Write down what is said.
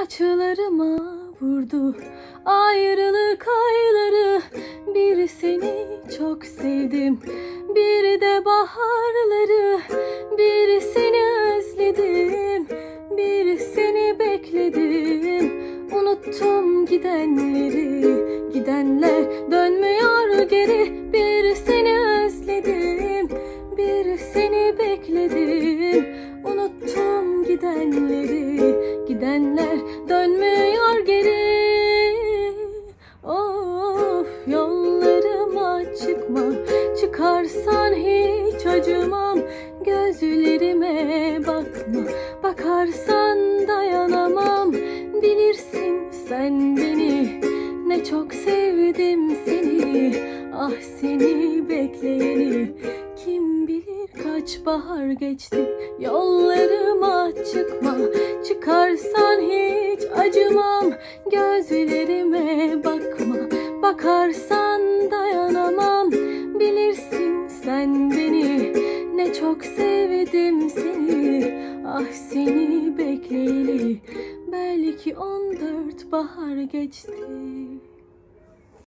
Saçlarıma vurdu. Ayrılık ayları Bir seni çok sevdim. Bir de baharları Bir seni özledim. Bir seni bekledim. Unuttum gidenleri. Gidenler dönmüyor geri. Bir seni özledim. Bir seni bekledim. Unuttum gidenleri gidenler dönmüyor geri. Of yollarıma çıkma. Çıkarsan hiç acımam. Gözlerime bakma. Bakarsan dayanamam. Bilirsin sen beni. Ne çok sevdim seni. Ah seni bekleyeni kaç bahar geçti Yollarıma çıkma Çıkarsan hiç acımam Gözlerime bakma. Bakarsan dayanamam Bilirsin sen beni. Ne çok sevdim seni Ah seni bekleyeli. Belki on dört bahar geçti